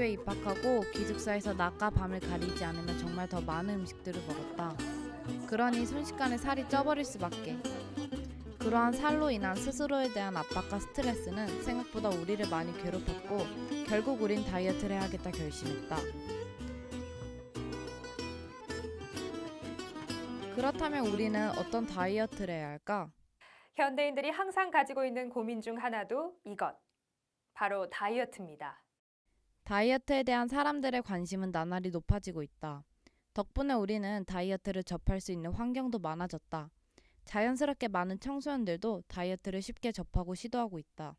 고등학교에 입학하고 기숙사에서 낮과 밤을 가리지 않으면 정말 더 많은 음식들을 먹었다. 그러니 순식간에 살이 쪄버릴 수밖에. 그러한 살로 인한 스스로에 대한 압박과 스트레스는 생각보다 우리를 많이 괴롭혔고 결국 우린 다이어트를 해야겠다 결심했다. 그렇다면 우리는 어떤 다이어트를 해야 할까? 현대인들이 항상 가지고 있는 고민 중 하나도 이것. 바로 다이어트입니다. 다이어트에 대한 사람들의 관심은 나날이 높아지고 있다. 덕분에 우리는 다이어트를 접할 수 있는 환경도 많아졌다. 자연스럽게 많은 청소년들도 다이어트를 쉽게 접하고 시도하고 있다.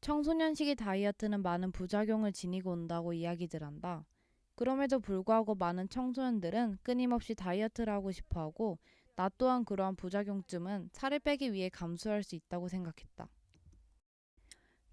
청소년 시기 다이어트는 많은 부작용을 지니고 온다고 이야기들 한다. 그럼에도 불구하고 많은 청소년들은 끊임없이 다이어트를 하고 싶어 하고 나 또한 그러한 부작용쯤은 살을 빼기 위해 감수할 수 있다고 생각했다.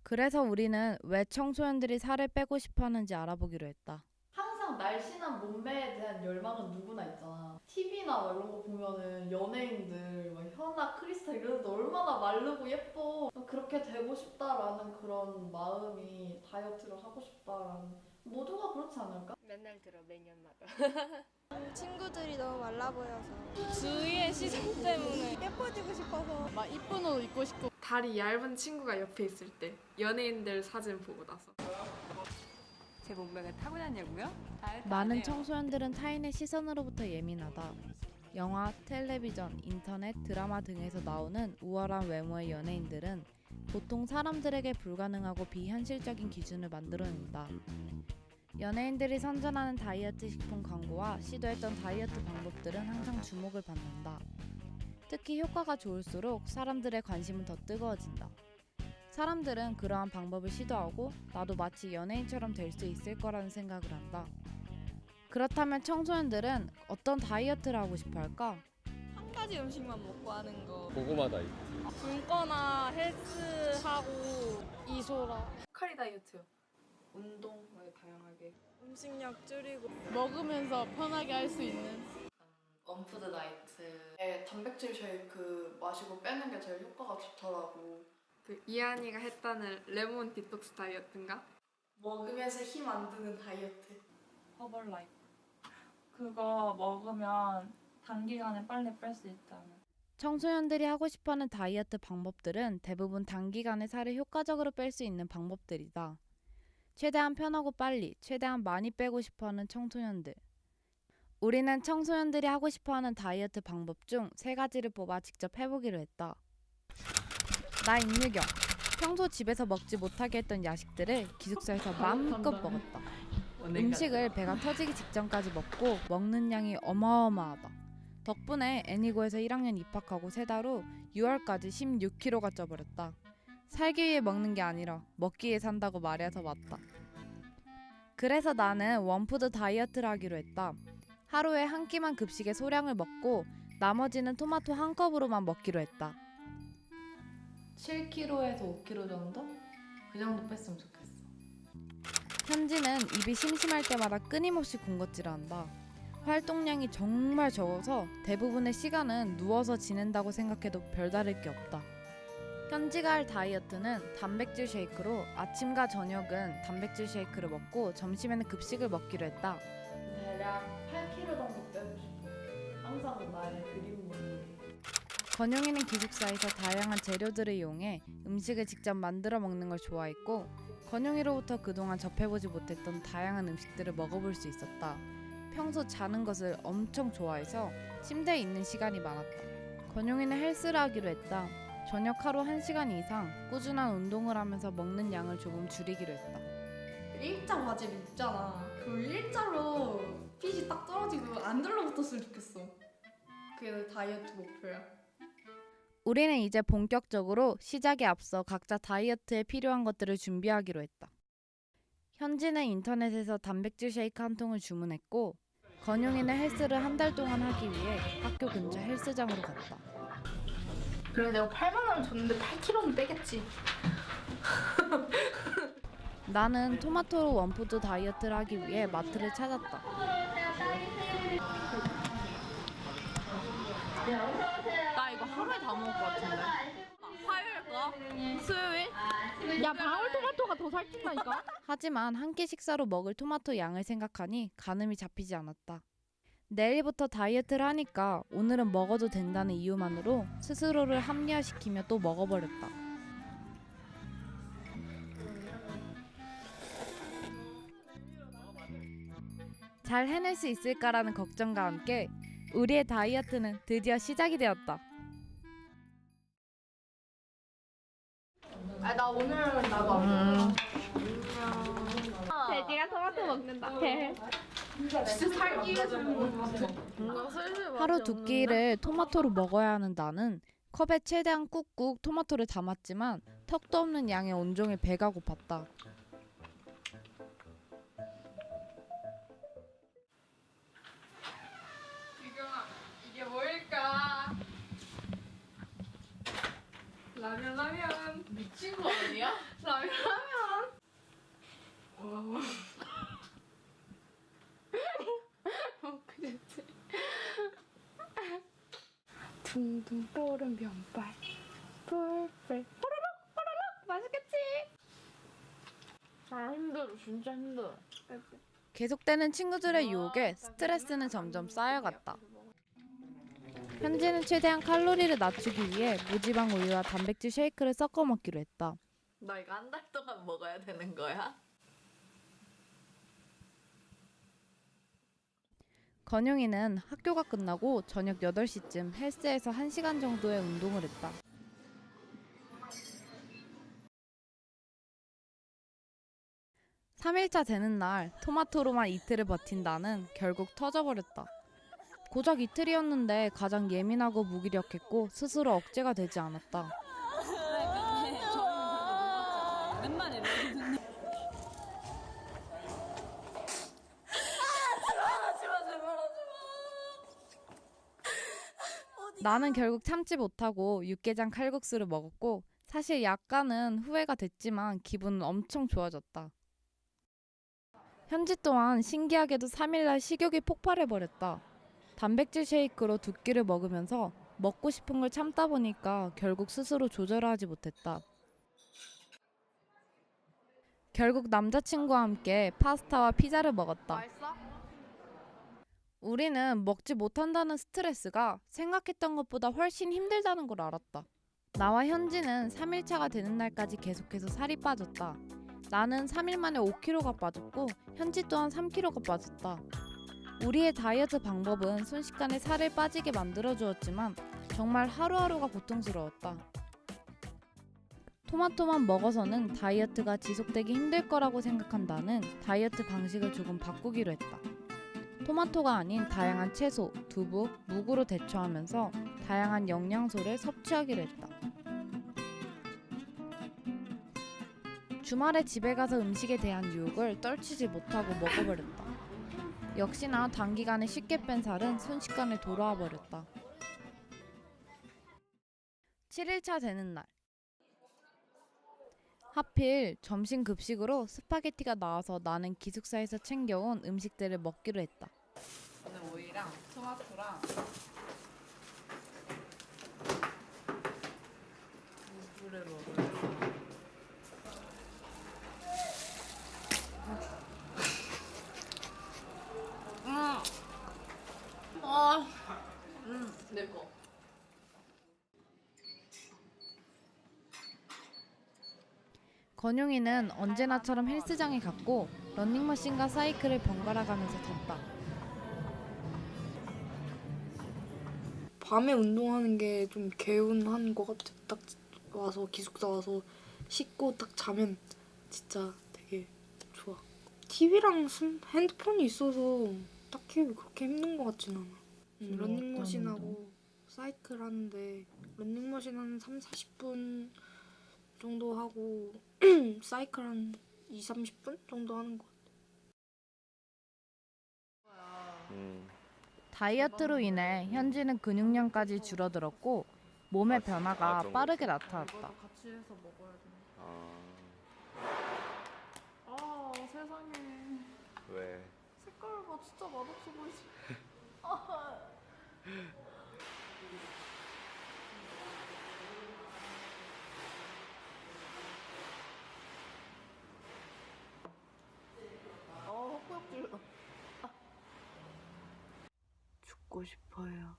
그래서 우리는 왜 청소년들이 살을 빼고 싶어 하는지 알아보기로 했다. 항상 날씬한 몸매에 대한 열망은 누구나 있잖아. TV나 이런 거 보면은 연예인들, 막 현아, 크리스타 이런 애들 얼마나 마르고 예뻐. 그렇게 되고 싶다라는 그런 마음이 다이어트를 하고 싶다라는 모두가 그렇지 않을까? 맨날 들어 매년마다. 친구들이 너무 말라 보여서 주위의 시선 때문에 예뻐지고 싶어서 막 이쁜 옷 입고 싶고 다리 얇은 친구가 옆에 있을 때 연예인들 사진 보고 나서 제 몸매가 타고났냐고요? 많은 청소년들은 타인의 시선으로부터 예민하다. 영화, 텔레비전, 인터넷, 드라마 등에서 나오는 우월한 외모의 연예인들은 보통 사람들에게 불가능하고 비현실적인 기준을 만들어낸다. 연예인들이 선전하는 다이어트 식품 광고와 시도했던 다이어트 방법들은 항상 주목을 받는다. 특히 효과가 좋을수록 사람들의 관심은 더 뜨거워진다. 사람들은 그러한 방법을 시도하고 나도 마치 연예인처럼 될 수 있을 거라는 생각을 한다. 그렇다면 청소년들은 어떤 다이어트를 하고 싶어 할까? 한 가지 음식만 먹고 하는 거 고구마 다이어트. 굶거나 헬스하고 이소라 카리 다이어트요. 운동 뭐 다양하게. 음식량 줄이고 먹으면서 편하게 할 수 있는 원푸드 다이어트에 단백질 쉐이크 마시고 빼는 게 제일 효과가 좋더라고. 그 이한이가 했다는 레몬 디톡스 다이어트인가? 먹으면서 힘 안 드는 다이어트. 허벌라이프 그거 먹으면 단기간에 빨리 뺄 수 있다는 청소년들이 하고 싶어하는 다이어트 방법들은 대부분 단기간에 살을 효과적으로 뺄 수 있는 방법들이다. 최대한 편하고 빨리, 최대한 많이 빼고 싶어하는 청소년들. 우리는 청소년들이 하고 싶어하는 다이어트 방법 중 세 가지를 뽑아 직접 해보기로 했다. 나 임유경. 평소 집에서 먹지 못하게 했던 야식들을 기숙사에서 마음껏 먹었다. 음식을 배가 터지기 직전까지 먹고 먹는 양이 어마어마하다. 덕분에 애니고에서 1학년 입학하고 세 달 후 6월까지 16kg가 쪄버렸다. 살기 위해 먹는 게 아니라 먹기 위해 산다고 말해야 더 맞다. 그래서 나는 원푸드 다이어트를 하기로 했다. 하루에 한 끼만 급식의 소량을 먹고 나머지는 토마토 한 컵으로만 먹기로 했다. 7kg에서 5kg 정도? 그 정도 뺐으면 좋겠어. 현지는 입이 심심할 때마다 끊임없이 군것질한다. 활동량이 정말 적어서 대부분의 시간은 누워서 지낸다고 생각해도 별다를 게 없다. 현지가 할 다이어트는 단백질 쉐이크로 아침과 저녁은 단백질 쉐이크를 먹고 점심에는 급식을 먹기로 했다. 대략 항상 나의 그림물. 건용이는 기숙사에서 다양한 재료들을 이용해 음식을 직접 만들어 먹는 걸 좋아했고 건용이로부터 그동안 접해보지 못했던 다양한 음식들을 먹어볼 수 있었다. 평소 자는 것을 엄청 좋아해서 침대에 있는 시간이 많았다. 건용이는 헬스를 하기로 했다. 저녁 하루 1시간 이상 꾸준한 운동을 하면서 먹는 양을 조금 줄이기로 했다. 일자 바지를 입잖아. 그럼 일자로 핏이 딱 떨어지고 안 들러붙었으면 좋겠어. 그게 다이어트 목표야. 우리는 이제 본격적으로 시작에 앞서 각자 다이어트에 필요한 것들을 준비하기로 했다. 현지는 인터넷에서 단백질 쉐이크 한 통을 주문했고 건용이는 헬스를 한 달 동안 하기 위해 학교 근처 헬스장으로 갔다. 그래 내가 8만 원 줬는데 8kg는 빼겠지. 나는 토마토로 원푸드 다이어트를 하기 위해 마트를 찾았다. 나 이거 하루에 다 먹을 것 같은데 화요일 거? 수요일? 야 방울토마토가 더 살찐다니까? 하지만 한 끼 식사로 먹을 토마토 양을 생각하니 가늠이 잡히지 않았다. 내일부터 다이어트를 하니까 오늘은 먹어도 된다는 이유만으로 스스로를 합리화시키며 또 먹어버렸다. 잘 해낼 수 있을까라는 걱정과 함께 우리의 다이어트는 드디어 시작이 되었다. 아 나 오늘 나도 안 돼지가 토마토 먹는다. 진짜 살기 위해서 먹는 거 같아. 하루 두 끼를 토마토로 먹어야 하는 나는 컵에 최대한 꾹꾹 토마토를 담았지만 턱도 없는 양의 온종일 배가 고팠다. 라면 라면 미친 거 아니야? 라면 라면. 그랬지. 둥둥 떠오른 면발. 뿔뿔 뽀로록 뽀로록 맛있겠지? 아 힘들어 진짜 힘들어. 계속되는 친구들의 유혹에 스트레스는 점점 쌓여갔다. 현지는 최대한 칼로리를 낮추기 위해 무지방 우유와 단백질 쉐이크를 섞어 먹기로 했다. 너 이거 한 달 동안 먹어야 되는 거야? 건용이는 학교가 끝나고 저녁 8시쯤 헬스에서 1시간 정도의 운동을 했다. 삼일차 되는 날 토마토로만 이틀을 버틴 나는 결국 터져버렸다. 고작 이틀이었는데 가장 예민하고 무기력했고 스스로 억제가 되지 않았다. 나는 결국 참지 못하고 육개장 칼국수를 먹었고 사실 약간은 후회가 됐지만 기분은 엄청 좋아졌다. 현지 또한 신기하게도 3일날 식욕이 폭발해버렸다. 단백질 쉐이크로 두 끼를 먹으면서 먹고 싶은 걸 참다 보니까 결국 스스로 조절을 하지 못했다. 결국 남자친구와 함께 파스타와 피자를 먹었다. 우리는 먹지 못한다는 스트레스가 생각했던 것보다 훨씬 힘들다는 걸 알았다. 나와 현지는 3일차가 되는 날까지 계속해서 살이 빠졌다. 나는 3일 만에 5kg가 빠졌고 현지 또한 3kg가 빠졌다. 우리의 다이어트 방법은 순식간에 살을 빠지게 만들어 주었지만 정말 하루하루가 고통스러웠다. 토마토만 먹어서는 다이어트가 지속되기 힘들 거라고 생각한 나는 다이어트 방식을 조금 바꾸기로 했다. 토마토가 아닌 다양한 채소, 두부, 묵으로 대처하면서 다양한 영양소를 섭취하기로 했다. 주말에 집에 가서 음식에 대한 유혹을 떨치지 못하고 먹어버렸다. 역시나 단기간에 쉽게 뺀 살은 순식간에 돌아와 버렸다. 7일차 되는 날. 하필 점심 급식으로 스파게티가 나와서 나는 기숙사에서 챙겨온 음식들을 먹기로 했다. 오늘 오이랑 토마토랑 먹을 아, 음, 내 거. 건용이는 언제나처럼 헬스장에 갔고 런닝머신과 사이클을 번갈아 가면서 탔다. 밤에 운동하는 게 좀 개운한 것 같아. 딱 와서 기숙사 와서 씻고 딱 자면 진짜 되게 좋아. TV랑 핸드폰이 있어서 딱히 그렇게 힘든 것 같진 않아. 음, 런닝머신하고 사이클 하는데 런닝머신 한 3, 40분 정도 하고 사이클 한 2, 30분 정도 하는 것 같아. 음, 다이어트로 인해 현지는 근육량까지 줄어들었고 몸의 아, 변화가 아, 빠르게. 나타났다. 같이 해서 먹어야 돼. 아, 아, 세상에. 왜? 색깔 봐, 진짜 맛없어 보이지. 먹고 싶어요.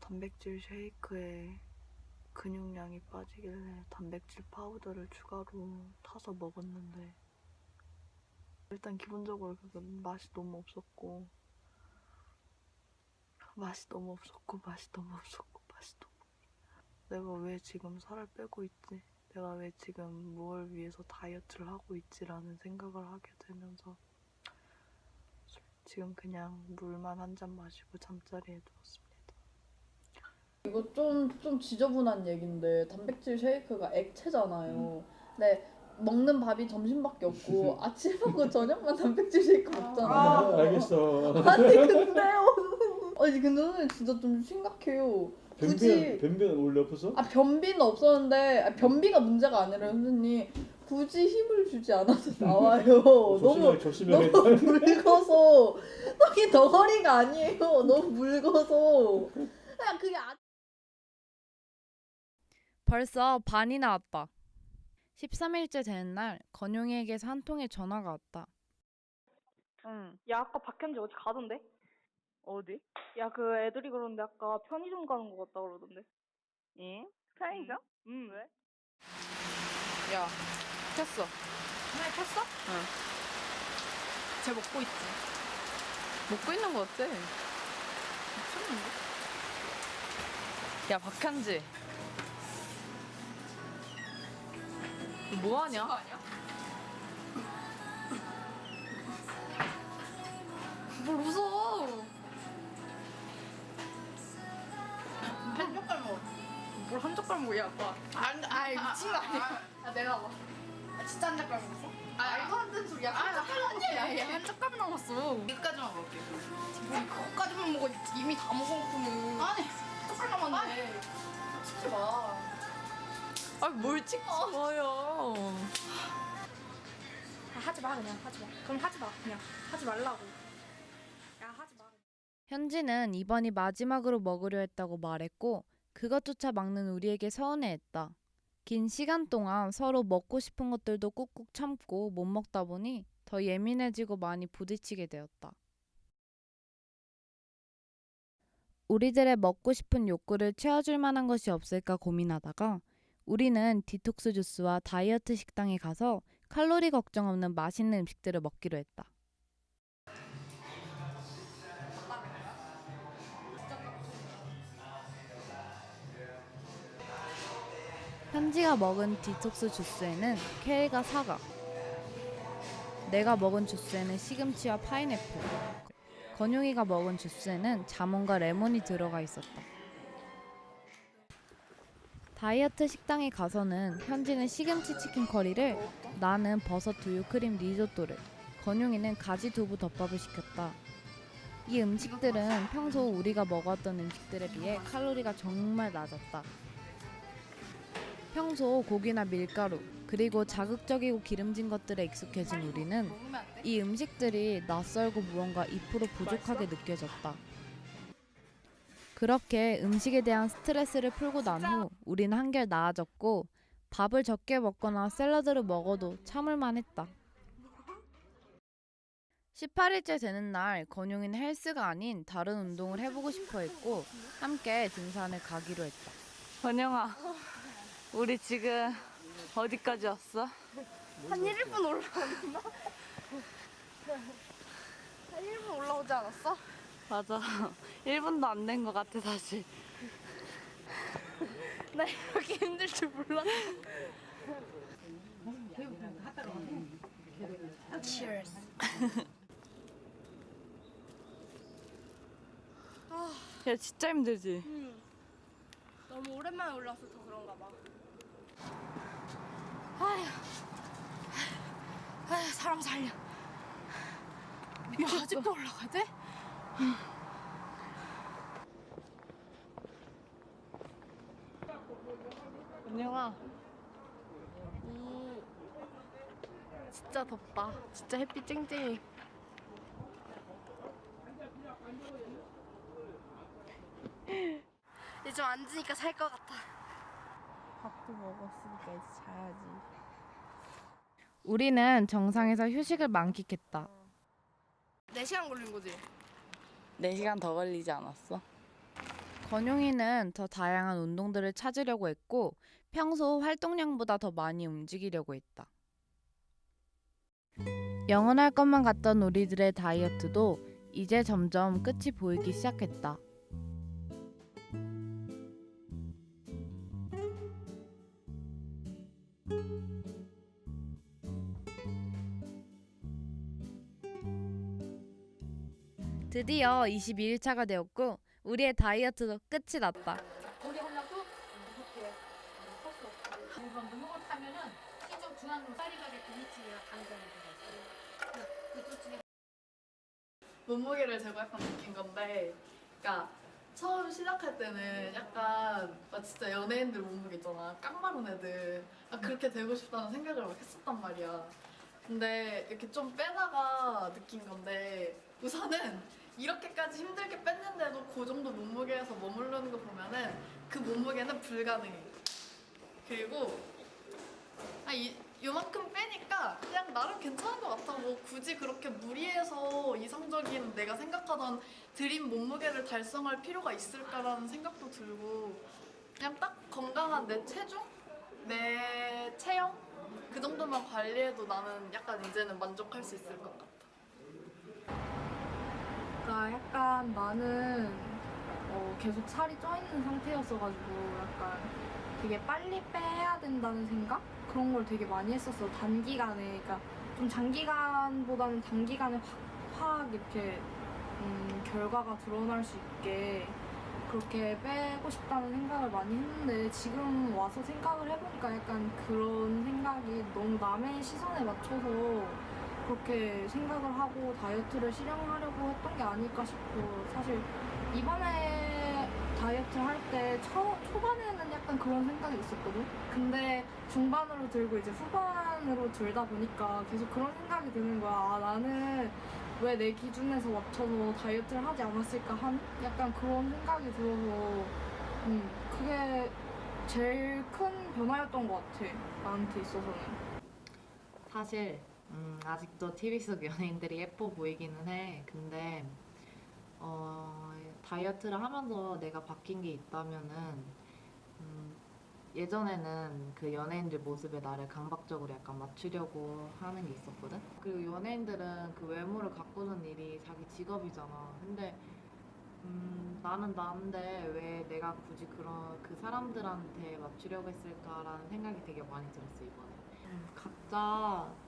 단백질 쉐이크에 근육량이 빠지길래 단백질 파우더를 추가로 타서 먹었는데 일단 기본적으로 그 맛이 너무 없었고 맛이 너무 없었고 맛이 너무 없었고 맛이 너무 내가 왜 지금 살을 빼고 있지? 내가 왜 지금 무엇을 위해서 다이어트를 하고 있지라는 생각을 하게 되면서 지금 그냥 물만 한 잔 마시고 잠자리에 누웠습니다. 이거 좀, 좀 지저분한 얘긴데 단백질 쉐이크가 액체잖아요. 근데 먹는 밥이 점심밖에 없고 아침하고 저녁만 단백질 쉐이크 먹잖아요. 알겠어. 아니 근데요. 아니 근데 선생님 진짜 좀 심각해요. 굳이 변변 변변 원래 없어서? 아 변비는 없었는데 아, 변비가 문제가 아니라 선생님 굳이 힘을 주지 않아도 나와요. 너무 조심해 너무 조심해. 묽어서 여기 덩어리가 아니에요. 너무 묽어서 그냥 그게 아... 벌써 반이 나 왔다. 13일째 되는 날 건용이에게서 한 통의 전화가 왔다. 응. 야, 아까 박현지 어디 가던데? 어디? 야, 그 애들이 그러는데 아까 편의점 가는 거 같다 그러던데. 예? 편의점? 응, 왜? 야, 켰어. 하나 켰어? 응. 쟤 먹고 있지. 먹고 있는 거 어때? 미쳤는데? 야, 박현지. 너 뭐하냐? 뭘 웃어? 한 젓갈 먹어. 뭘 한 젓갈 먹어, 야, 봐. 안, 아이, 미친 거 아니야? 아, 내가 봐. 아, 진짜 한 젓갈 먹었어? 아, 말도 안 되는 소리야. 한 젓갈 먹었어. 야, 야, 한 젓갈 남았어. 여기까지만 먹을게. 뭐, 그거까지만 먹어. 이미 다 먹었구만. 아니, 젓갈 남았네. 찍지 마. 아, 뭘 찍지 마요. 아, 하지 마, 그냥 하지 마. 그럼 하지 마, 그냥. 하지 말라고. 야, 하지 마. 현지는 이번이 마지막으로 먹으려 했다고 말했고 그것조차 막는 우리에게 서운해했다. 긴 시간 동안 서로 먹고 싶은 것들도 꾹꾹 참고 못 먹다 보니 더 예민해지고 많이 부딪히게 되었다. 우리들의 먹고 싶은 욕구를 채워줄 만한 것이 없을까 고민하다가 우리는 디톡스 주스와 다이어트 식당에 가서 칼로리 걱정 없는 맛있는 음식들을 먹기로 했다. 현지가 먹은 디톡스 주스에는 케일과 사과, 내가 먹은 주스에는 시금치와 파인애플, 건용이가 먹은 주스에는 자몽과 레몬이 들어가 있었다. 다이어트 식당에 가서는 현지는 시금치 치킨 커리를, 나는 버섯 두유 크림 리조또를, 건용이는 가지 두부 덮밥을 시켰다. 이 음식들은 평소 우리가 먹었던 음식들에 비해 칼로리가 정말 낮았다. 평소 고기나 밀가루 그리고 자극적이고 기름진 것들에 익숙해진 우리는 이 음식들이 낯설고 무언가 2% 부족하게 느껴졌다. 그렇게 음식에 대한 스트레스를 풀고 난 후 우린 한결 나아졌고 밥을 적게 먹거나 샐러드를 먹어도 참을만 했다. 18일째 되는 날 건용이는 헬스가 아닌 다른 운동을 해보고 싶어 했고 함께 등산을 가기로 했다. 건영아, 우리 지금 어디까지 왔어? 한 1분 올라왔나? 한 1분 올라오지 않았어? 맞아. 1분도 안 된 것 같아, 사실. 나 이렇게 힘들 줄 몰랐어. 야, 진짜 힘들지? 너무 오랜만에 올라와서 더 그런가 봐. 아, 사람 살려. 야, 아직도 올라가야 돼? 건영아. 진짜 덥다. 진짜 햇빛 쨍쨍해. 이제 좀 앉으니까 살 것 같아. 밥도 먹었으니까 이제 자야지. 우리는 정상에서 휴식을 만끽했다. 4시간 걸린 거지? 4시간 더 걸리지 않았어? 건용이는 더 다양한 운동들을 찾으려고 했고 평소 활동량보다 더 많이 움직이려고 했다. 영원할 것만 같던 우리들의 다이어트도 이제 점점 끝이 보이기 시작했다. 드디어 22일차가 되었고 우리의 다이어트도 끝이 났다. 거기 하려고 이렇게 섰어. 그럼 눈목을 타면은 시중 중앙으로 파리가게 그 위치에 강정이 들어있어. 그쪽 중에 몸무게를 재고 약간 느낀 건데, 그러니까 처음 시작할 때는 약간 나 진짜 연예인들 몸무게 있잖아, 깡마른 애들, 아, 그렇게 되고 싶다는 생각을 막 했었단 말이야. 근데 이렇게 좀 빼다가 느낀 건데 우선은 이렇게까지 힘들게 뺐는데도 그 정도 몸무게에서 머무르는 거 보면은 그 몸무게는 불가능해. 그리고 아, 이, 요만큼 빼니까 그냥 나름 괜찮은 것 같아. 뭐 굳이 그렇게 무리해서 이상적인 내가 생각하던 드림 몸무게를 달성할 필요가 있을까라는 생각도 들고 그냥 딱 건강한 내 체중? 내 체형? 그 정도만 관리해도 나는 약간 이제는 만족할 수 있을 것 같아. 약간 나는 어, 계속 살이 쪄 있는 상태였어가지고 약간 되게 빨리 빼야 된다는 생각? 그런 걸 되게 많이 했었어 단기간에. 그러니까 좀 장기간보다는 단기간에 확, 확 이렇게 음, 결과가 드러날 수 있게 그렇게 빼고 싶다는 생각을 많이 했는데 지금 와서 생각을 해보니까 약간 그런 생각이 너무 남의 시선에 맞춰서 그렇게 생각을 하고 다이어트를 실행하려고 했던 게 아닐까 싶고 사실 이번에 다이어트 할때 초반에는 약간 그런 생각이 있었거든? 근데 중반으로 들고 이제 후반으로 들다 보니까 계속 그런 생각이 드는 거야. 아 나는 왜 내 기준에서 맞춰서 다이어트를 하지 않았을까 하는 약간 그런 생각이 들어서 음 그게 제일 큰 변화였던 것 같아. 나한테 있어서는. 사실 음, 아직도 TV 속 연예인들이 예뻐 보이기는 해. 근데 어, 다이어트를 하면서 내가 바뀐 게 있다면은 음, 예전에는 그 연예인들 모습에 나를 강박적으로 약간 맞추려고 하는 게 있었거든. 그리고 연예인들은 그 외모를 가꾸는 일이 자기 직업이잖아. 근데 음, 나는 나인데 왜 내가 굳이 그런 그 사람들한테 맞추려고 했을까라는 생각이 되게 많이 들었어 이번에. 음, 각자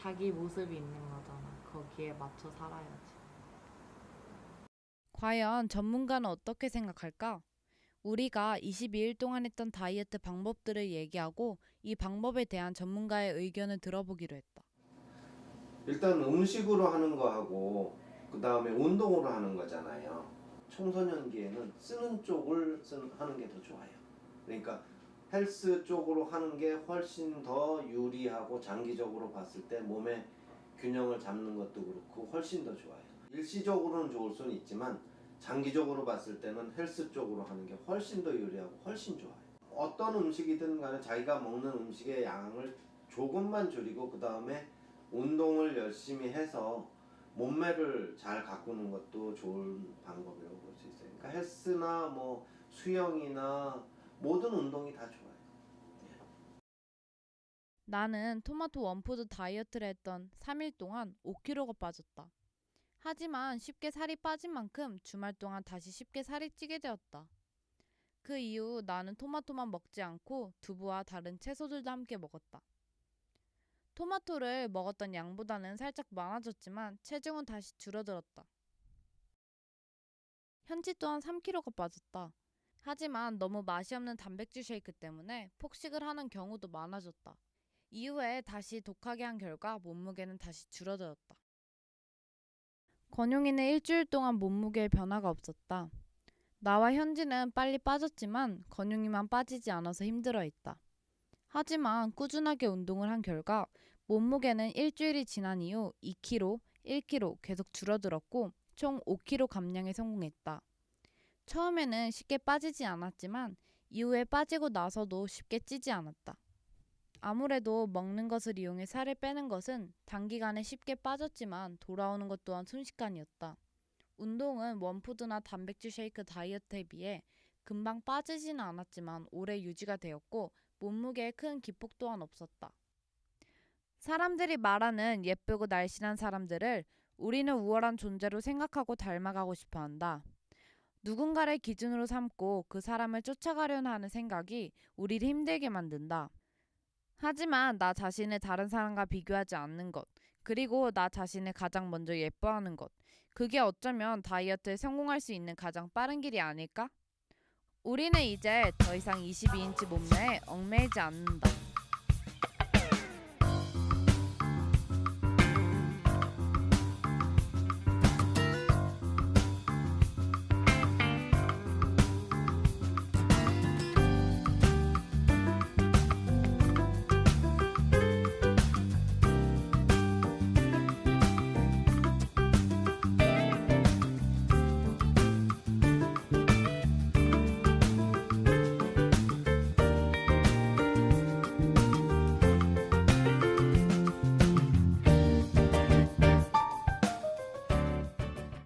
자기 모습이 있는 거잖아. 거기에 맞춰 살아야지. 과연 전문가는 어떻게 생각할까? 우리가 22일 동안 했던 다이어트 방법들을 얘기하고 이 방법에 대한 전문가의 의견을 들어보기로 했다. 일단 음식으로 하는 거하고 그 다음에 운동으로 하는 거잖아요. 청소년기에는 쓰는 쪽을 쓴, 하는 게 더 좋아요. 그러니까 헬스 쪽으로 하는 게 훨씬 더 유리하고 장기적으로 봤을 때 몸의 균형을 잡는 것도 그렇고 훨씬 더 좋아요. 일시적으로는 좋을 수는 있지만 장기적으로 봤을 때는 헬스 쪽으로 하는 게 훨씬 더 유리하고 훨씬 좋아요. 어떤 음식이든 간에 자기가 먹는 음식의 양을 조금만 줄이고 그 다음에 운동을 열심히 해서 몸매를 잘 가꾸는 것도 좋은 방법이라고 볼 수 있어요. 그러니까 헬스나 뭐 수영이나 모든 운동이 다 좋아요. 나는 토마토 원푸드 다이어트를 했던 3일 동안 5kg가 빠졌다. 하지만 쉽게 살이 빠진 만큼 주말 동안 다시 쉽게 살이 찌게 되었다. 그 이후 나는 토마토만 먹지 않고 두부와 다른 채소들도 함께 먹었다. 토마토를 먹었던 양보다는 살짝 많아졌지만 체중은 다시 줄어들었다. 현지 또한 3kg가 빠졌다. 하지만 너무 맛이 없는 단백질 쉐이크 때문에 폭식을 하는 경우도 많아졌다. 이후에 다시 독하게 한 결과 몸무게는 다시 줄어들었다. 권용이는 일주일 동안 몸무게에 변화가 없었다. 나와 현지는 빨리 빠졌지만 건용이만 빠지지 않아서 힘들어했다. 하지만 꾸준하게 운동을 한 결과 몸무게는 일주일이 지난 이후 2kg, 1kg 계속 줄어들었고 총 5kg 감량에 성공했다. 처음에는 쉽게 빠지지 않았지만 이후에 빠지고 나서도 쉽게 찌지 않았다. 아무래도 먹는 것을 이용해 살을 빼는 것은 단기간에 쉽게 빠졌지만 돌아오는 것 또한 순식간이었다. 운동은 원푸드나 단백질 쉐이크 다이어트에 비해 금방 빠지지는 않았지만 오래 유지가 되었고 몸무게에 큰 기폭 또한 없었다. 사람들이 말하는 예쁘고 날씬한 사람들을 우리는 우월한 존재로 생각하고 닮아가고 싶어 한다. 누군가를 기준으로 삼고 그 사람을 쫓아가려는 하는 생각이 우리를 힘들게 만든다. 하지만 나 자신을 다른 사람과 비교하지 않는 것, 그리고 나 자신을 가장 먼저 예뻐하는 것, 그게 어쩌면 다이어트에 성공할 수 있는 가장 빠른 길이 아닐까? 우리는 이제 더 이상 22인치 몸매에 얽매이지 않는다.